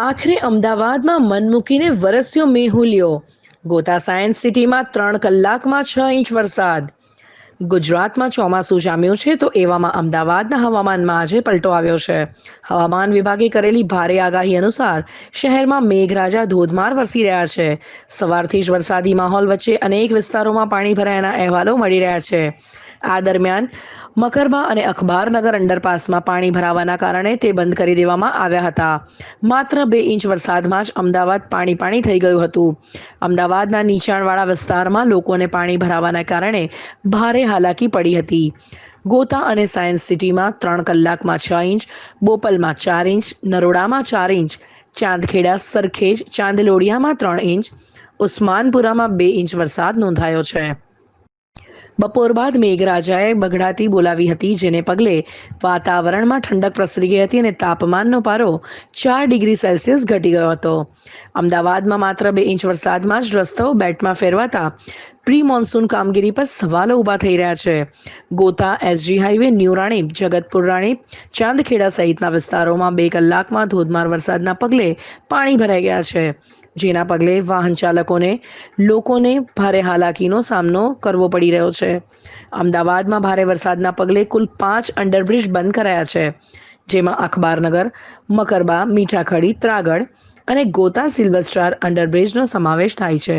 આખરે અમદાવાદમાં મન મૂકીને વરસ્યો મેહુલિયો ગોતા સાયન્સ સિટીમાં ત્રણ કલાકમાં છ ઇંચ વરસાદ. ગુજરાતમાં ચોમાસું જામ્યું છે તો એવામાં અમદાવાદના હવામાનમાં આજે પલટો આવ્યો છે. હવામાન વિભાગે કરેલી ભારે આગાહી અનુસાર શહેરમાં મેઘરાજા ધોધમાર વરસી રહ્યા છે. સવારથી જ વરસાદી માહોલ વચ્ચે અનેક વિસ્તારોમાં પાણી ભરાયાના અહેવાલો મળી રહ્યા છે. આ દરમિયાન મકરબા અને અખબારનગર અંડરપાસમાં પાણી ભરાવાના કારણે તે બંધ કરી દેવામાં આવ્યા હતા. માત્ર બે ઇંચ વરસાદમાં જ અમદાવાદ પાણી પાણી થઈ ગયું હતું. અમદાવાદના નીચાણવાળા વિસ્તારમાં લોકોને પાણી ભરાવાના કારણે ભારે હાલાકી પડી હતી. ગોતા અને સાયન્સ સિટીમાં ત્રણ કલાકમાં છ ઇંચ, બોપલમાં ચાર ઇંચ, નરોડામાં ચાર ઇંચ, ચાંદખેડા, સરખેજ, ચાંદલોડિયામાં ત્રણ ઇંચ, ઉસ્માનપુરામાં બે ઇંચ વરસાદ નોંધાયો છે. બપોર બાદ મેઘરાજાએ બગડાટી બોલાવી હતી, જેને પગલે વાતાવરણમાં ઠંડક પ્રસરી ગઈ હતી અને તાપમાનનો પારો ચાર ડિગ્રી સેલ્સિયસ ઘટી ગયો હતો. અમદાવાદમાં માત્ર બે ઇંચ વરસાદમાં જ રસ્તાઓ બેટમાં ફેરવાતા પ્રી મોન્સૂન કામગીરી પર સવાલો ઊભા થઈ રહ્યા છે. Gota, SG highway, new Ranip Jagatpur Ranip Chandkheda સહિતના વિસ્તારોમાં બે કલાકમાં ધોધમાર વરસાદના પગલે પાણી ભરાઈ ગયા છે. જેના પગલે વાહન ચાલકોને લોકોને ભારે હાલાકીનો સામનો કરવો પડી રહ્યો છે. અમદાવાદમાં ભારે વરસાદના પગલે કુલ પાંચ અંડરબ્રિજ બંધ કરાયા છે, જેમાં અખબારનગર મકરબા, મીઠાખડી ત્રાગડ અને ગોતા સિલ્વર સ્ટાર અંડરબ્રિજનો સમાવેશ થાય છે.